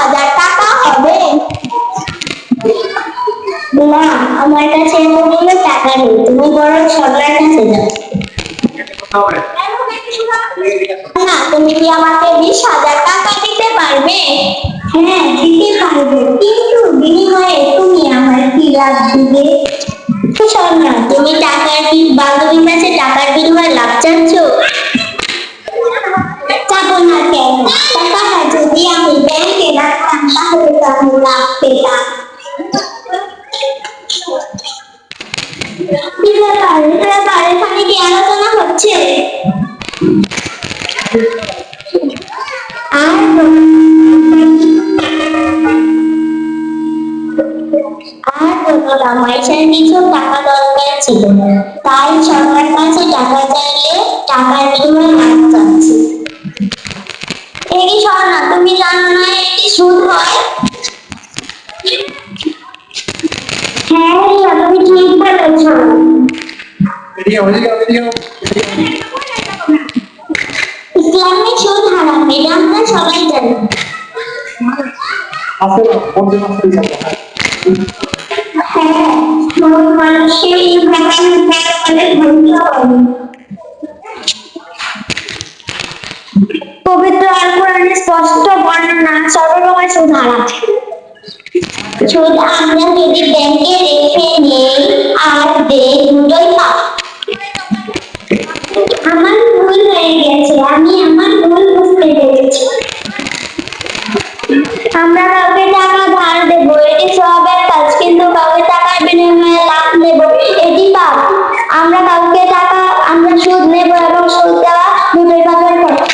হাজার টাকা হবে। না আমার কাছে এতগুলো টাকা নেই। তুমি বরং সরকার কাছে যাও। না, তুমি কি আমাকে বিশ হাজার টাকা দিতে পারবে? হ্যাঁ দিতে পারব। কিন্তু বিনিময়ে তুমি আমার কি লাভ দিবে? শোন না, তুমি টাকার কি বান্ধবীর কাছে টাকার বিনিময়ে লাভ চাচ্ছ চাবো না কেন টাকাটা যদি আমি ব্যাংকে রাখতাম তাহলে তো আর আর বলো কিছু টাকা দরকার ছিল তাই সবার কাছে টাকা চাইলে টাকার বিনিময়ে লাভ চাচ্ছি এই শোনো না, তুমি জানো না এটি সুদ হয়? হ্যাঁ রিয়া ব্যাপারে বলতে হবে পবিত্র আল কোরআনে স্পষ্ট বর্ণনা সর্বপ্রকার সুদ যদি আমরা যদি ব্যাংকে রেখে নেই, আর দেই দুটোই পাব আমার ভুল হয়ে গেছে, আমি আমার ভুল বুঝতে পেরেছি। আমরা কাউকে টাকা ধার দেব, এটি সবের কাজ, কিন্তু কাউকে টাকার বিনিময়ে লাভ নেব, এটি পাপ। আমরা কাউকে টাকা, আমরা সুদ নেব এবং সুদ দেওয়া দুটোই পাপের কথা